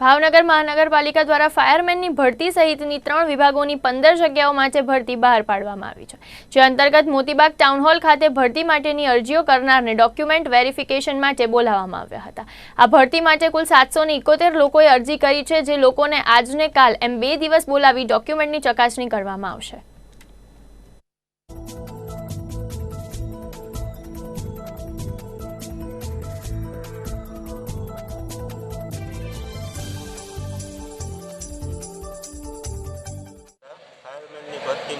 ભાવનગર મહાનગરપાલિકા દ્વારા ફાયરમેનની ભરતી સહિતની ત્રણ વિભાગોની પંદર જગ્યાઓ માટે ભરતી બહાર પાડવામાં આવી છે. જે અંતર્ગત મોતીબાગ ટાઉન હોલ ખાતે ભરતી માટેની અરજીઓ કરનારને ડોક્યુમેન્ટ વેરિફિકેશન માટે બોલાવવામાં આવ્યા હતા. આ ભરતી માટે કુલ સાતસો ઇકોતેર લોકોએ અરજી કરી છે, જે લોકોને આજને કાલ એમ બે દિવસ બોલાવી ડોક્યુમેન્ટની ચકાસણી કરવામાં આવશે.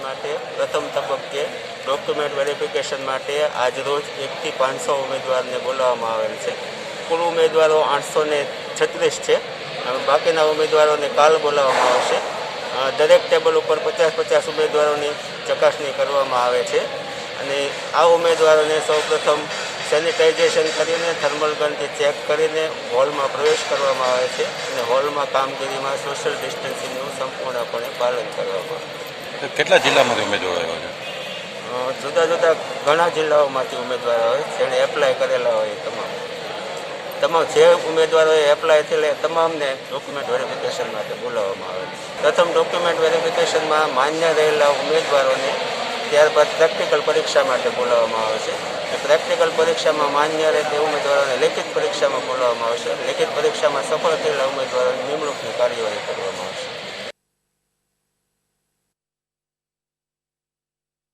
માટે પ્રથમ તબક્કે ડોક્યુમેન્ટ વેરિફિકેશન માટે આજરોજ એકથી પાંચસો ઉમેદવારને બોલાવવામાં આવેલ છે. કુલ ઉમેદવારો આઠસો ને છત્રીસ છે. બાકીના ઉમેદવારોને કાલ બોલાવવામાં આવશે. દરેક ટેબલ ઉપર પચાસ પચાસ ઉમેદવારોની ચકાસણી કરવામાં આવે છે. અને આ ઉમેદવારોને સૌપ્રથમ સેનિટાઇઝેશન કરીને થર્મલ ગનથી ચેક કરીને હોલમાં પ્રવેશ કરવામાં આવે છે. અને હોલમાં કામગીરીમાં સોશિયલ ડિસ્ટન્સિંગનું સંપૂર્ણપણે પાલન કરવામાં આવે છે. કેટલા જિલ્લામાંથી ઉમેદવાર આવ્યા છે? જુદા જુદા ઘણા જિલ્લાઓમાંથી ઉમેદવારો હોય જેણે એપ્લાય કરેલા હોય તમામ. તમામ જે ઉમેદવારોએ એપ્લાય થયેલા તમામને ડોક્યુમેન્ટ વેરિફિકેશન માટે બોલાવવામાં આવે પ્રથમ ડોક્યુમેન્ટ વેરિફિકેશનમાં માન્ય રહેલા ઉમેદવારોને ત્યારબાદ પ્રેક્ટિકલ પરીક્ષા માટે બોલાવવામાં આવે છે. પ્રેક્ટિકલ પરીક્ષામાં માન્ય રહે તે ઉમેદવારોને લેખિત પરીક્ષામાં બોલાવવામાં આવશે લેખિત પરીક્ષામાં સફળ થયેલા ઉમેદવારોની નિમણૂકની